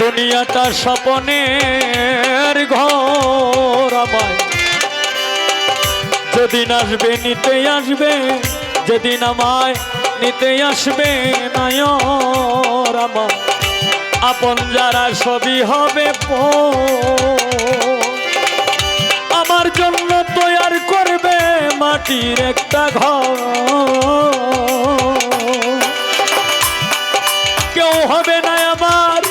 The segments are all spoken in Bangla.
দুনিয়াটা স্বপনের যেদিন আসবে, নিতে আসবে, যেদিন আমায় নিতে আসবে, নয়র আমার। আপন যারা সবই হবে। আমার জন্য তৈয়ার করবে মাটির একটা ঘর। কেউ হবে না আমার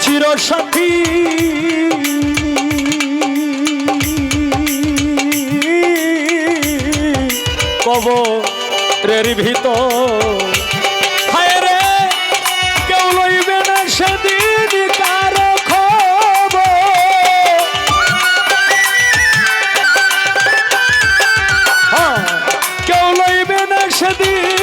চিরসাথী কবরের ভিতর। হায় রে কেউ লইবে না সেদিন কারও খবর। হ্যাঁ, কেউ লইবে না সেদিন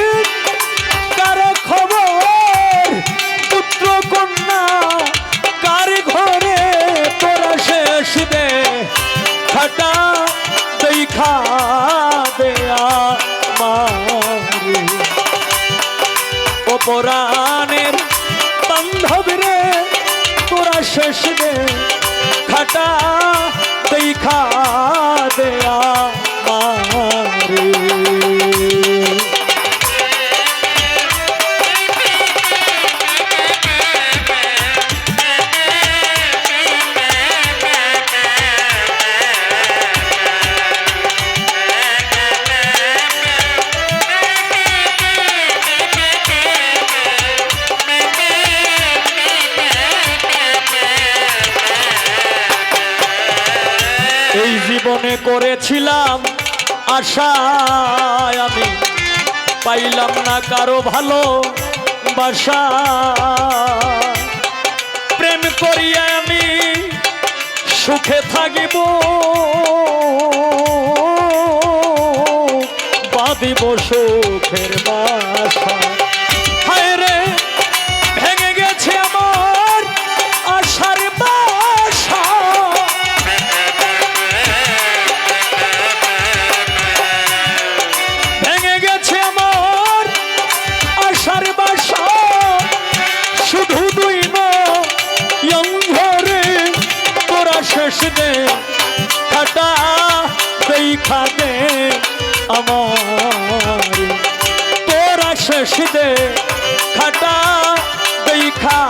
অপরাণের বান্ধবীরে তোরা শেষ খাটা জীবনে করেছিলাম আশায় আমি। পাইলাম না কারও ভালো বাসা। প্রেম করিয়া আমি সুখে থাকিব। বাঁধিব সুখের দেখা দে আমার। তোরা শেষ দে খাটা দেখা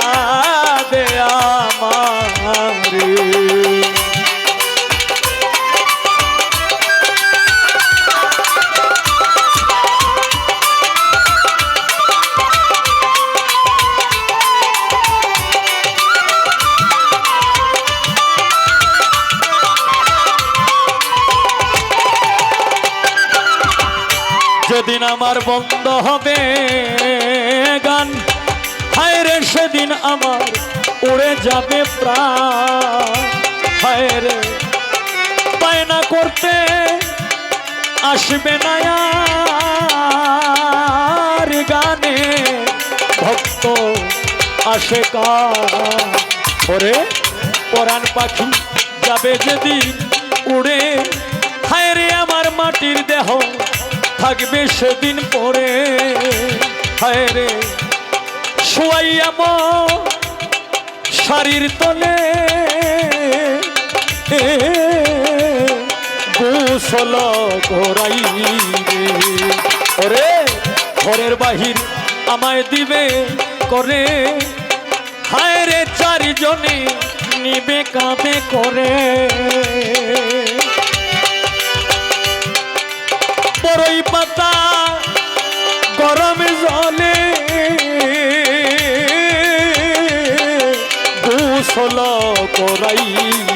দে আমার। যেদিন আমার বন্ধ হবে গান, হায় রে সেদিন আমার উড়ে যাবে প্রাণ। হায় রে করতে আসবে না গানে ভক্ত আসে ওরে, পরাণ পাখি যাবে যেদিন উড়ে, হায় রে আমার মাটির দেহ থাকবে সেদিন পরে। হায় রে শুয়াইয়াম শাড়ির তলে। গোসল করাই রে। ঘরের বাহির আমায় দিবে করে। হায় রে, চারিজনে নিবে কাঁদে করে। বড়ই পাতা গরম জলে। গোসল করাই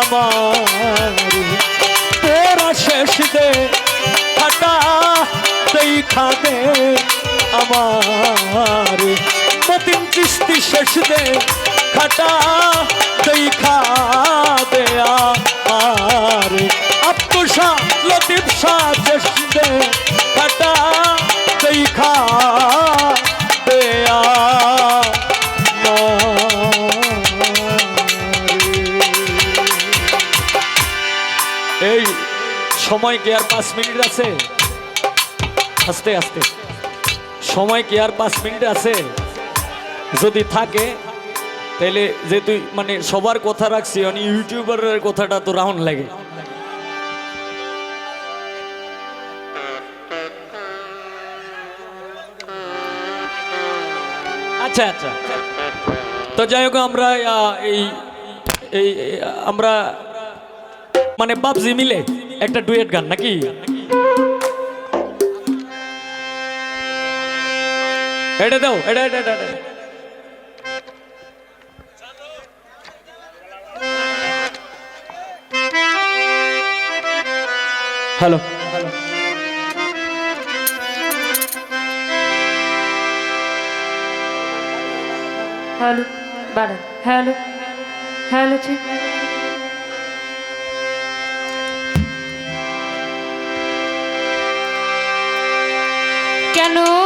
আমার তোরা শেষ দে খাটা দেখা দে আমার। মতিন চিস্তি শেষ দে খাটা দেখা দে আমার। আত্মসা লতিফ শাহ শেষ দে খাটা দেখা সময় কি আর পাঁচ মিনিট আছে? আস্তে আস্তে। সময় কি আর পাঁচ মিনিট আছে? যদি থাকে, তাহলে যে তুই মানে সবার কথা রাখছি মানে ইউটিউবারের কথাটা তো রাউন্ড লাগে। আচ্ছা আচ্ছা। তো যাই হোক, আমরা এই এই, আমরা মানে বাবজি মিলে। একটা ডুয়েট গান নাকি এটা দাও এটা এটা এটা এটা। হ্যালো হ্যালো বাড়া হ্যালো হ্যালো চেক Janu.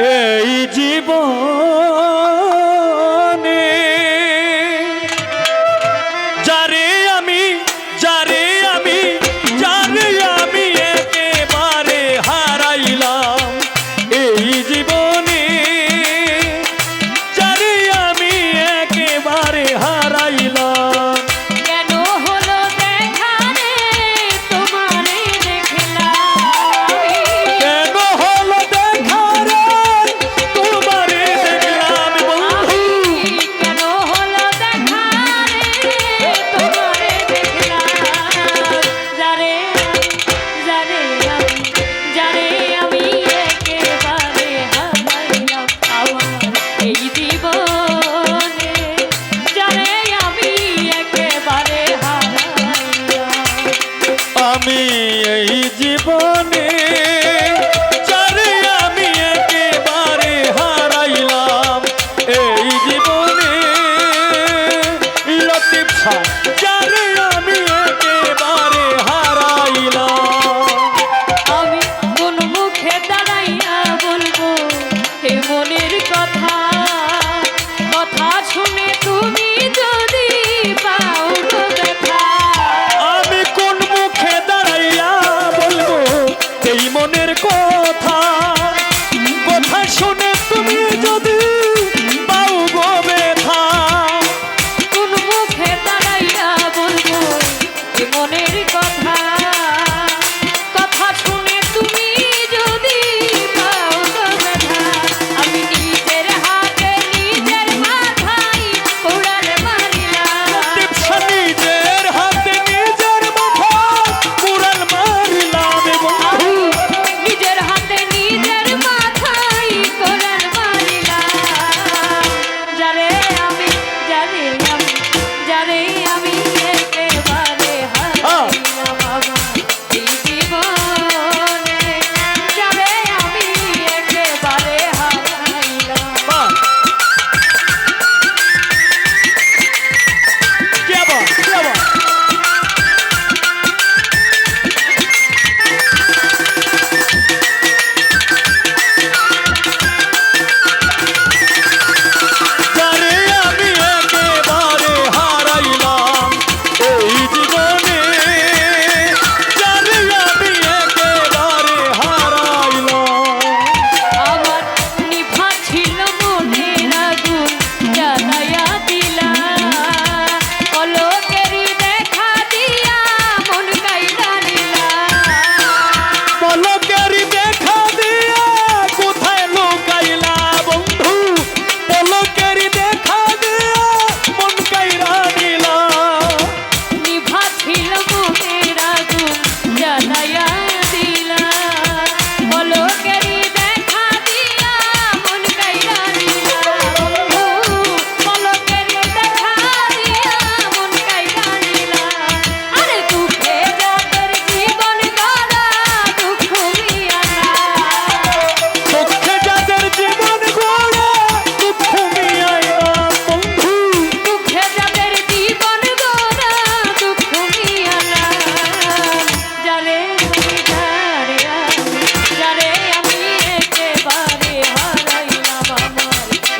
এই জীবনে মনের কথা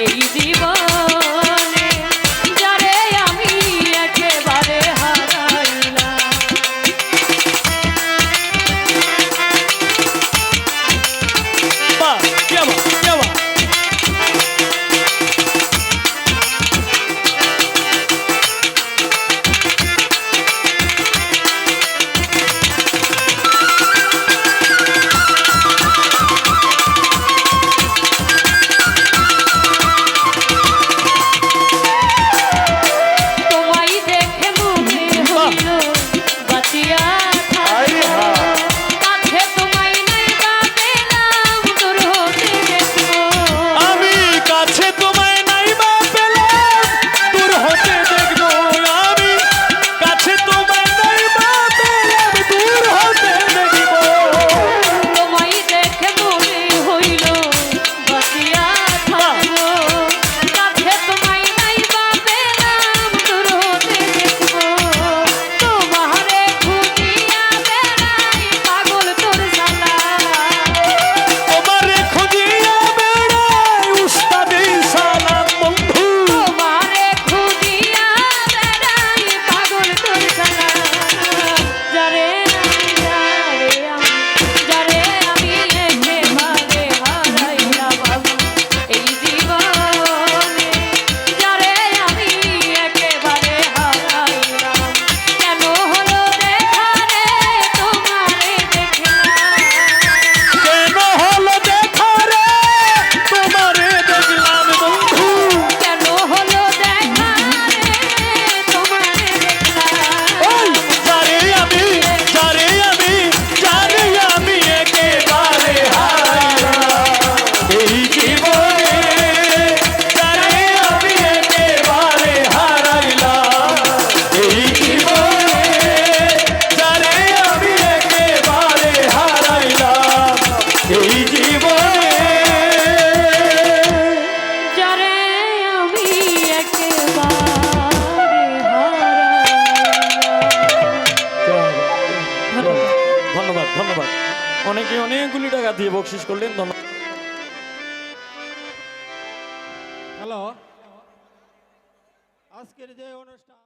easy boy.